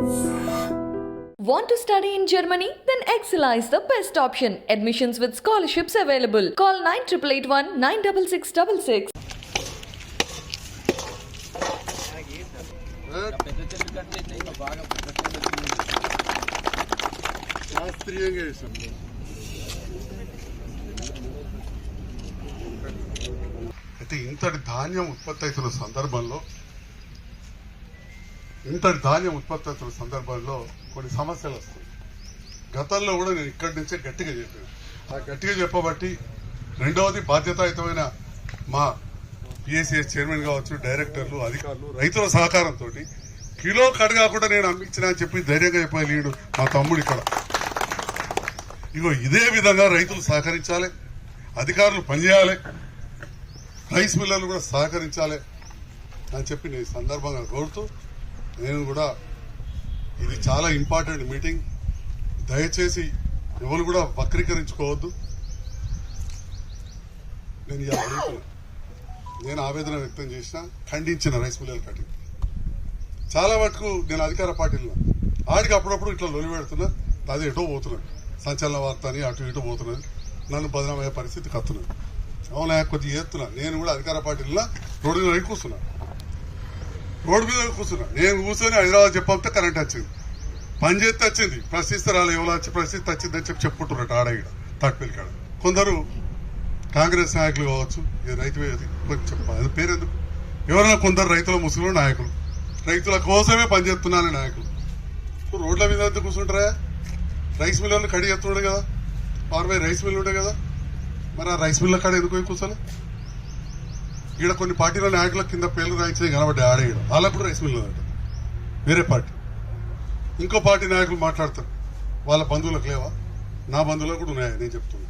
Want to study in Germany? Then Excella is the best option. Admissions with scholarships available. Call 9881 96666. శాస్త్రీయంగా చేసాం అయితే ఇంతటి ధాన్యం ఉత్పత్తి అవుతున్న సందర్భంలో ఇంతటి ధాన్యం ఉత్పత్తి అవుతున్న సందర్భంలో కొన్ని సమస్యలు వస్తాయి. గతంలో కూడా నేను ఇక్కడి నుంచే గట్టిగా చెప్పాను. ఆ గట్టిగా చెప్పబట్టి రెండవది బాధ్యతాయుతమైన మా పిఎస్సిఎస్ చైర్మన్ కావచ్చు డైరెక్టర్లు అధికారులు రైతుల సహకారంతో కిలో కట్ కాకుండా నేను అమ్మించిన అని చెప్పి ధైర్యంగా చెప్పాలి లీడు మా తమ్ముడు ఇక్కడ. ఇగో ఇదే విధంగా రైతులు సహకరించాలి అధికారులు పనిచేయాలి రైస్ మిల్లర్లు కూడా సహకరించాలి అని చెప్పి నేను ఈ సందర్భంగా కోరుతూ నేను కూడా ఇది చాలా ఇంపార్టెంట్ మీటింగ్. దయచేసి ఎవరు కూడా వక్రీకరించుకోవద్దు. నేను ఇలా అడుగుతున్నా. నేను ఆవేదన వ్యక్తం చేసిన ఖండించిన రైస్ మిల్లర్ కటింగ్. చాలా మటుకు నేను అధికార పార్టీలో ఆడికి అప్పుడప్పుడు ఇట్లా లొలి పెడుతున్నా. అది ఎటో పోతున్నాడు సంచలన వార్త అని అటు ఇటు పోతున్నది నన్ను బదనమయ్యే పరిస్థితి కత్తున్నది అవునా? కొద్దిగా ఎత్తున్నా నేను కూడా అధికార పార్టీలో రోడ్డు కూర్చున్నాను రోడ్డు మీద కూర్చున్నా. నేను కూర్చొని హైదరాబాద్ చెప్పంతే కరెంట్ వచ్చింది. పని చేస్తే వచ్చింది. ప్రశ్నిస్తే రాలే ఎవరు వచ్చి ప్రశ్నిస్తే వచ్చింది అని చెప్పి చెప్పుకుంటున్నట్టు ఆడ ఇక్కడ తట్పల్లి కాడ. కొందరు కాంగ్రెస్ నాయకులు కావచ్చు రైతు కొంచెం చెప్పాలి. అది పేరెందుకు? ఎవరైనా కొందరు రైతుల ముసుగులు నాయకులు. రైతుల కోసమే పనిచేస్తున్నాను నాయకులు. ఇప్పుడు రోడ్ల మీద ఎందుకు కూర్చుంటారా? రైస్ మిల్లర్లు కడి ఎత్తుండే కదా. పార్వై రైస్ మిల్లు ఉండే కదా. మరి ఆ రైస్ మిల్ల కాడ ఎందుకు పోయి కూర్చోలే ఈడ కొన్ని పార్టీల నాయకుల కింద పేర్లు రాయించినవి కనబడ్డాయి ఆడ ఈడ. వాళ్ళకు కూడా రైస్ మిల్ ఉందంట వేరే పార్టీ. ఇంకో పార్టీ నాయకులు మాట్లాడతారు. వాళ్ళ బంధువులకు లేవా? నా బంధువులకు కూడా ఉన్నాయా? నేను చెప్తున్నాను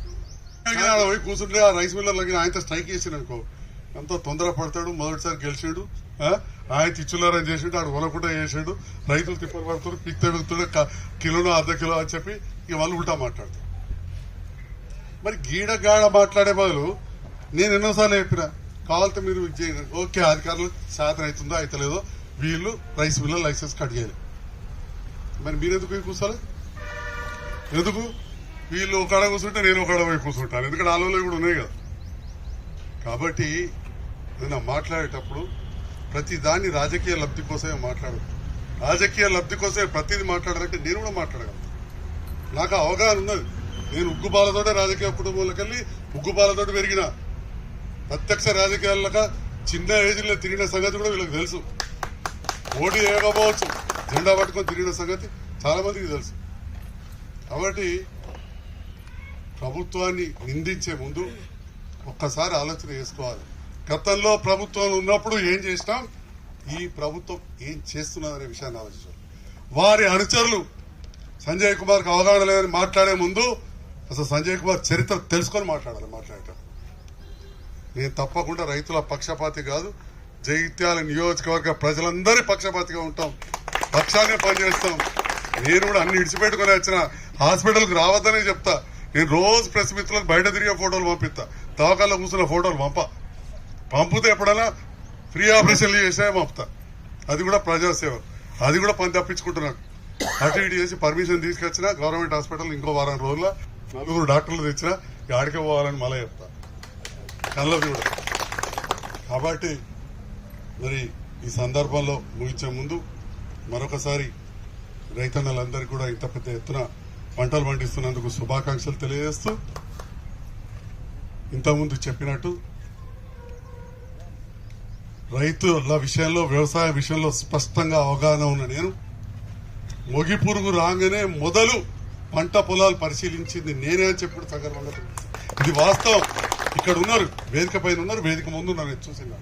ఆడ పోయి కూర్చుంటే ఆ రైస్ మిల్లర్లకి ఆయనతో స్ట్రైక్ చేసిండు అనుకో ఎంతో తొందర పడతాడు మొదటిసారి గెలిచాడు ఆయన తిచ్చులారని చేసిండు ఆడు వలకుండా చేసాడు రైతులు తిప్పలు పడుతున్నారు పిక్ తగ్గుతాడు కిలోనో అర్ధ కిలో అని చెప్పి ఇక వాళ్ళు ఉల్టా మాట్లాడతారు. మరి గీడగాడ మాట్లాడే బదులు నేను ఎన్నోసార్లు చెప్పిన కావాలంటే మీరు చేయండి. ఓకే అధికారులు శాతం అవుతుందో అవుతలేదో వీళ్ళు రైస్ మిల్లర్ లైసెన్స్ కట్ చేయాలి. మరి మీరు ఎందుకు పోయి కూర్చోాలి ఎందుకు? వీళ్ళు ఒకడ కూర్చుంటే నేను ఒకడ పోయి కూర్చుంటాను. ఎందుకంటే ఆలోచనలు కూడా ఉన్నాయి కదా. కాబట్టి నేను మాట్లాడేటప్పుడు ప్రతి దాన్ని రాజకీయ లబ్ధి కోసమే మాట్లాడదు రాజకీయ లబ్ధి కోసమే ప్రతిదీ మాట్లాడాలంటే నేను కూడా మాట్లాడగలను. నాకు అవగాహన ఉన్నది. నేను ఉగ్గుబాలతోటే రాజకీయ కుటుంబంలోకి వెళ్ళి ఉగ్గుబాలతోటి పెరిగిన ప్రత్యక్ష రాజకీయాల్లో చిన్న ఏజ్లో తిరిగిన సంగతి కూడా వీళ్ళకి తెలుసు. ఓటు వేయకపోవచ్చు జెండా పట్టుకొని తిరిగిన సంగతి చాలా మందికి తెలుసు. కాబట్టి ప్రభుత్వాన్ని నిందించే ముందు ఒక్కసారి ఆలోచన చేసుకోవాలి. గతంలో ప్రభుత్వం ఉన్నప్పుడు ఏం చేసినాం? ఈ ప్రభుత్వం ఏం చేస్తున్నదనే విషయాన్ని ఆలోచించాలి. వారి అనుచరులు సంజయ్ కుమార్కి అవగాహన లేదని మాట్లాడే ముందు అసలు సంజయ్ కుమార్ చరిత్ర తెలుసుకొని మాట్లాడాలి మాట్లాడటం నేను తప్పకుండా రైతుల పక్షపాతి కాదు జైత్యాల నియోజకవర్గ ప్రజలందరి పక్షపాతిగా ఉంటాం. పక్షాన్ని పనిచేస్తాం. నేను కూడా అన్ని ఇడిచిపెట్టుకుని వచ్చిన హాస్పిటల్కి రావద్దనే చెప్తా. నేను రోజు ప్రెస్ మిత్రులకు బయట తిరిగే ఫోటోలు పంపిస్తా. తవ్వకాల్లో కూర్చున్న ఫోటోలు పంప. పంపితే ఎప్పుడైనా ఫ్రీ ఆపరేషన్లు చేసే పంపుతా. అది కూడా ప్రజాసేవ. అది కూడా పని తప్పించుకుంటున్నాను అటు ఇటు చేసి పర్మిషన్ తీసుకొచ్చిన గవర్నమెంట్ హాస్పిటల్ ఇంకో వారం రోజుల్లో నలుగురు డాక్టర్లు తెచ్చినా ఆడికే పోవాలని మళ్ళీ చెప్తా. కళ్ళ కూడా కాబట్టి మరి ఈ సందర్భంలో ముగించే ముందు మరొకసారి రైతన్నలందరికీ కూడా ఇంత పెద్ద ఎత్తున పంటలు పండిస్తున్నందుకు శుభాకాంక్షలు తెలియజేస్తూ ఇంతకుముందు చెప్పినట్టు రైతుల విషయంలో వ్యవసాయ విషయంలో స్పష్టంగా అవగాహన ఉన్న నేను మొగి పురుగు రాగానే మొదలు పంట పొలాలు పరిశీలించింది నేనే అని చెప్పిన సందర్భంగా ఇది వాస్తవం. ఇక్కడ ఉన్నారు వేదిక పైన ఉన్నారు వేదిక ముందు ఉన్నారు నేను చూసిన